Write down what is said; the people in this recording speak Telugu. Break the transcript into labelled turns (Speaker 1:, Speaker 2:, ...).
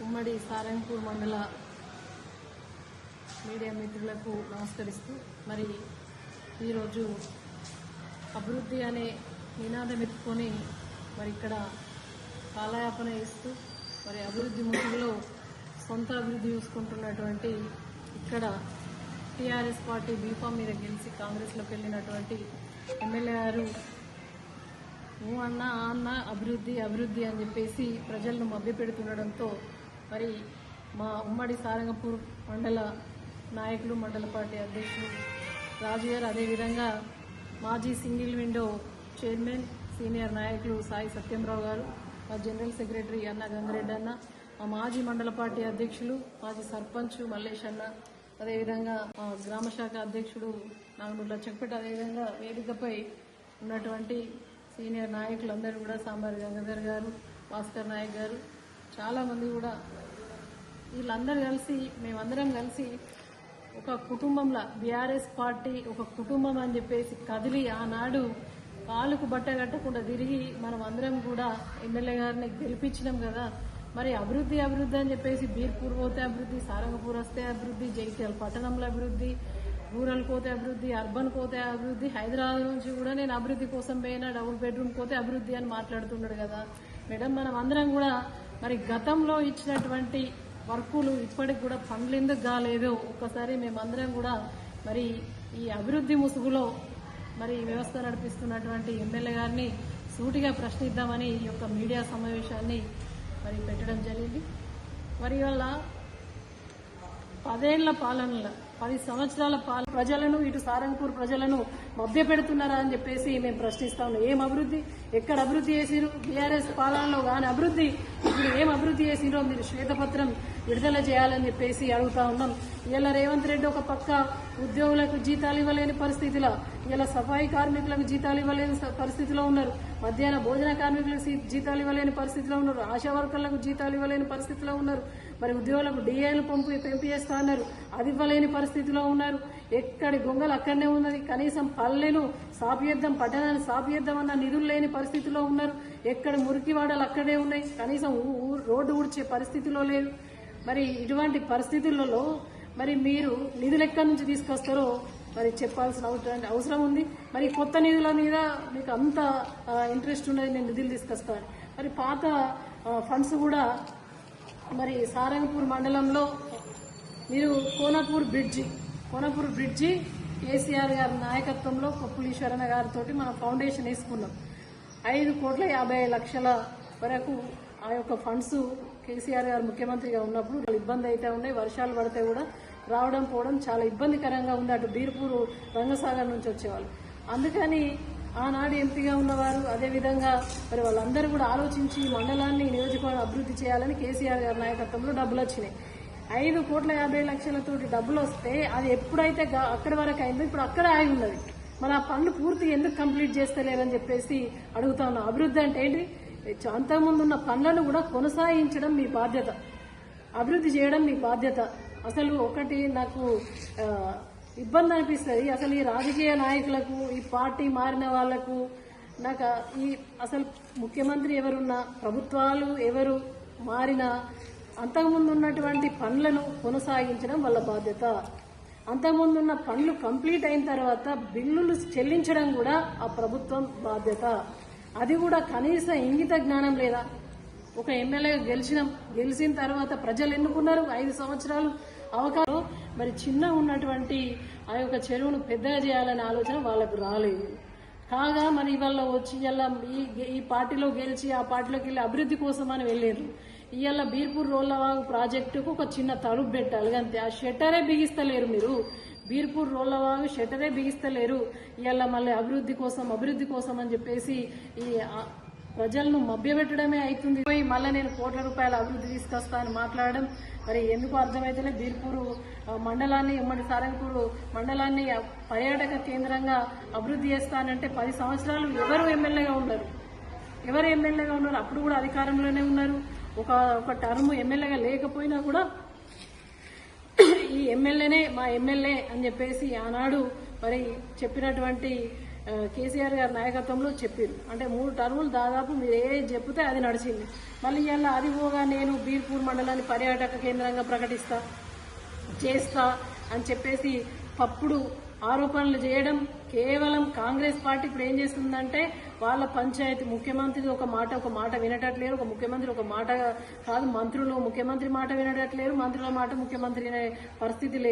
Speaker 1: ఉమ్మడి సారంగపూర్ మండల మీడియా మిత్రులకు నమస్కరిస్తూ మరి ఈరోజు అభివృద్ధి అనే నినాదం ఎత్తుకొని మరి ఇక్కడ కాలయాపన ఇస్తూ మరి అభివృద్ధి ముసుగులో సొంత అభివృద్ధి చూసుకుంటున్నటువంటి ఇక్కడ టీఆర్ఎస్ పార్టీ బీఫామ్ మీద గెలిచి కాంగ్రెస్లోకి వెళ్ళినటువంటి ఎమ్మెల్యే గారు నువ్వు అన్న ఆ అన్న అభివృద్ధి అభివృద్ధి అని చెప్పేసి ప్రజలను మభ్యపెడుతుండడంతో మరి మా ఉమ్మడి సారంగపూర్ మండల నాయకులు మండల పార్టీ అధ్యక్షులు రాజు గారు అదేవిధంగా మాజీ సింగిల్ విండో చైర్మన్ సీనియర్ నాయకులు సాయి సత్యంరావు గారు మా జనరల్ సెక్రటరీ అన్న గంగిరెడ్డి అన్న మా మాజీ మండల పార్టీ అధ్యక్షులు మాజీ సర్పంచ్ మల్లేష్ అన్న అదేవిధంగా మా గ్రామ శాఖ అధ్యక్షుడు నాగనూర్ల లచ్చంపేట అదేవిధంగా వేదికపై ఉన్నటువంటి సీనియర్ నాయకులందరూ కూడా సాంబార్ గంగాధర్ గారు భాస్కర్ నాయక్ గారు చాలామంది కూడా వీళ్ళందరూ కలిసి మేమందరం కలిసి ఒక కుటుంబంలో బీఆర్ఎస్ పార్టీ ఒక కుటుంబం అని చెప్పేసి కదిలి ఆనాడు కాలుకు బట్ట కట్టకుండా తిరిగి మనం అందరం కూడా ఎమ్మెల్యే గారిని గెలిపించినాం కదా. మరి అభివృద్ధి అభివృద్ధి అని చెప్పేసి బీర్పూర్ పోతే అభివృద్ధి సారంగపూర్ వస్తే అభివృద్ధి జైత్యాల పట్టణంలో అభివృద్ధి రూరల్ పోతే అభివృద్ధి అర్బన్ పోతే అభివృద్ధి హైదరాబాద్ నుంచి కూడా నేను అభివృద్ధి కోసం పోయినా డబుల్ బెడ్రూమ్ పోతే అభివృద్ధి అని మాట్లాడుతున్నాడు కదా. మేడం మనం అందరం కూడా మరి గతంలో ఇచ్చినటువంటి వర్కులు ఇప్పటికి కూడా పనులు ఎందుకు కాలేదు. ఒక్కసారి మేమందరం కూడా మరి ఈ అభివృద్ధి ముసుగులో మరి వ్యవస్థ నడిపిస్తున్నటువంటి ఎమ్మెల్యే గారిని సూటిగా ప్రశ్నిద్దామని ఈ యొక్క మీడియా సమావేశాన్ని మరి పెట్టడం జరిగింది. మరి ఇవాళ పదేళ్ళ పాలనలో పది సంవత్సరాల పాల ప్రజలను ఇటు సారంగపూర్ ప్రజలను మభ్య పెడుతున్నారా అని చెప్పేసి మేము ప్రశ్నిస్తా. ఉన్నాం ఏం అభివృద్ధి? ఎక్కడ అభివృద్ధి చేసిరు బీఆర్ఎస్ పాలనలో కాని అభివృద్ధి? ఇప్పుడు ఏం అభివృద్ధి చేసిరో మీరు శ్వేతపత్రం విడుదల చేయాలని చెప్పేసి అడుగుతా ఉన్నాం. ఇలా రేవంత్ రెడ్డి ఒక పక్క ఉద్యోగులకు జీతాలు ఇవ్వలేని పరిస్థితిలో ఇలా సఫాయి కార్మికులకు జీతాలు ఇవ్వలేని పరిస్థితిలో ఉన్నారు. మధ్యాహ్న భోజన కార్మికులకు జీతాలు ఇవ్వలేని పరిస్థితిలో ఉన్నారు. ఆశా వర్కర్లకు జీతాలు ఇవ్వలేని పరిస్థితిలో ఉన్నారు. మరి ఉద్యోగులకు డిఏలు పంపు పెంపిస్తా అన్నారు. అది ఇవ్వలేని పరిస్థితిలో ఉన్నారు. ఎక్కడి గొంగలు అక్కడనే ఉన్నది. కనీసం పల్లెను సాపియద్దం పట్టణాన్ని సాపియద్దం అన్న నిధులు లేని పరిస్థితిలో ఉన్నారు. ఎక్కడ మురికి వాడలు అక్కడే ఉన్నాయి. కనీసం ఊ- రోడ్డు ఊడ్చే పరిస్థితిలో లేదు మరి ఇటువంటి పరిస్థితులలో మరి మీరు నిధులు ఎక్కడి నుంచి తీసుకొస్తారో మరి చెప్పాల్సిన అవసరం అవసరం ఉంది. మరి కొత్త నిధుల మీద మీకు అంత ఇంట్రెస్ట్ ఉన్నది నేను నిధులు తీసుకొస్తాను. మరి పాత ఫండ్స్ కూడా మరి సారంగపూర్ మండలంలో మీరు Konapur bridge Konapur bridge KCR గారి నాయకత్వంలో కొప్పులీశ్వరణ గారితో మనం ఫౌండేషన్ వేసుకున్నాం. ఐదు కోట్ల యాభై లక్షల వరకు ఆ యొక్క ఫండ్స్ కేసీఆర్ గారు ముఖ్యమంత్రిగా ఉన్నప్పుడు ఇబ్బంది అయితే ఉన్నాయి వర్షాలు పడితే కూడా రావడం పోవడం చాలా ఇబ్బందికరంగా ఉంది. అటు బీర్పూరు రంగసాగర్ నుంచి వచ్చేవాళ్ళు. అందుకని ఆనాడు ఎంపీగా ఉన్నవారు అదేవిధంగా మరి వాళ్ళందరూ కూడా ఆలోచించి మండలాన్ని నియోజకవర్గం అభివృద్ధి చేయాలని కేసీఆర్ గారి నాయకత్వంలో డబ్బులు వచ్చినాయి. ఐదు కోట్ల యాభై లక్షలతోటి డబ్బులు వస్తే అది ఎప్పుడైతే అక్కడి వరకు అయిందో ఇప్పుడు అక్కడే ఆగి ఉన్నది. మరి ఆ పనులు పూర్తి ఎందుకు కంప్లీట్ చేస్తలేరని చెప్పేసి అడుగుతా ఉన్నాం. అభివృద్ధి అంటే ఏంటి? అంతకుముందు ఉన్న పనులను కూడా కొనసాగించడం మీ బాధ్యత. అభివృద్ధి చేయడం మీ బాధ్యత. అసలు ఒకటి నాకు ఇబ్బంది అనిపిస్తుంది. అసలు ఈ రాజకీయ నాయకులకు ఈ పార్టీ మారిన వాళ్ళకు నాకు ఈ అసలు ముఖ్యమంత్రి ఎవరున్నా ప్రభుత్వాలు ఎవరు మారినా అంతకుముందు ఉన్నటువంటి పనులను కొనసాగించడం వాళ్ళ బాధ్యత. అంతకుముందు ఉన్న పనులు కంప్లీట్ అయిన తర్వాత బిల్లులు చెల్లించడం కూడా ఆ ప్రభుత్వం బాధ్యత. అది కూడా కనీస ఇంగిత జ్ఞానం లేదా ఒక ఎమ్మెల్యే గెలిచినాం. గెలిచిన తర్వాత ప్రజలు ఎన్నుకున్నారు. ఐదు సంవత్సరాలు అవకాశం. మరి చిన్న ఉన్నటువంటి ఆ యొక్క చెరువును పెద్దగా చేయాలనే ఆలోచన వాళ్ళకు రాలేదు. కాగా మరి ఇవాళ వచ్చి ఇవాళ ఈ ఈ పార్టీలో గెలిచి ఆ పార్టీలోకి వెళ్ళి అభివృద్ధి కోసం అని వెళ్ళారు ఇవాళ బీర్పూర్ రోళ్ళవాగు ప్రాజెక్టుకు ఒక చిన్న తలుపు పెట్టాలి. అంతే. ఆ షట్టరే బిగిస్తలేరు మీరు. బీర్పూర్ రోళ్ళవాగు షట్టరే బిగిస్తలేరు. ఇవాళ మళ్ళీ అభివృద్ధి కోసం అభివృద్ధి కోసం అని చెప్పేసి ఈ ప్రజలను మభ్యపెట్టడమే అవుతుంది. పోయి మళ్ళీ నేను కోట్ల రూపాయల అభివృద్ధి తీసుకొస్తా అని మాట్లాడడం మరి ఎందుకు అర్థమైతేనే బీర్పూరు మండలాన్ని ఉమ్మడి సారంగపూరు మండలాన్ని పర్యాటక కేంద్రంగా అభివృద్ధి చేస్తానంటే పది సంవత్సరాలు ఎవరు ఎమ్మెల్యేగా ఉన్నారు ఎవరు ఎమ్మెల్యేగా ఉన్నారు? అప్పుడు కూడా అధికారంలోనే ఉన్నారు. ఒక ఒక టర్మ్ ఎమ్మెల్యేగా లేకపోయినా కూడా ఈ ఎమ్మెల్యేనే మా ఎమ్మెల్యే అని చెప్పేసి ఆనాడు మరి చెప్పినటువంటి కేసీఆర్ గారి నాయకత్వంలో చెప్పారు అంటే మూడు టర్ములు దాదాపు మీరు ఏ చెప్తే అది నడిచింది. మళ్ళీ ఇలా అది పోగా నేను బీర్పూర్ మండలాన్ని పర్యాటక కేంద్రంగా ప్రకటిస్తా చేస్తా అని చెప్పేసి తప్పుడు ఆరోపణలు చేయడం కేవలం కాంగ్రెస్ పార్టీ ఇప్పుడు ఏం చేస్తుందంటే వాళ్ళ పంచాయతీ ముఖ్యమంత్రి ఒక మాట ఒక మాట వినటట్లేరు ఒక ముఖ్యమంత్రి ఒక మాట కాదు మంత్రులు ముఖ్యమంత్రి మాట వినటట్లేరు మంత్రుల మాట ముఖ్యమంత్రి అనే పరిస్థితి లేదు.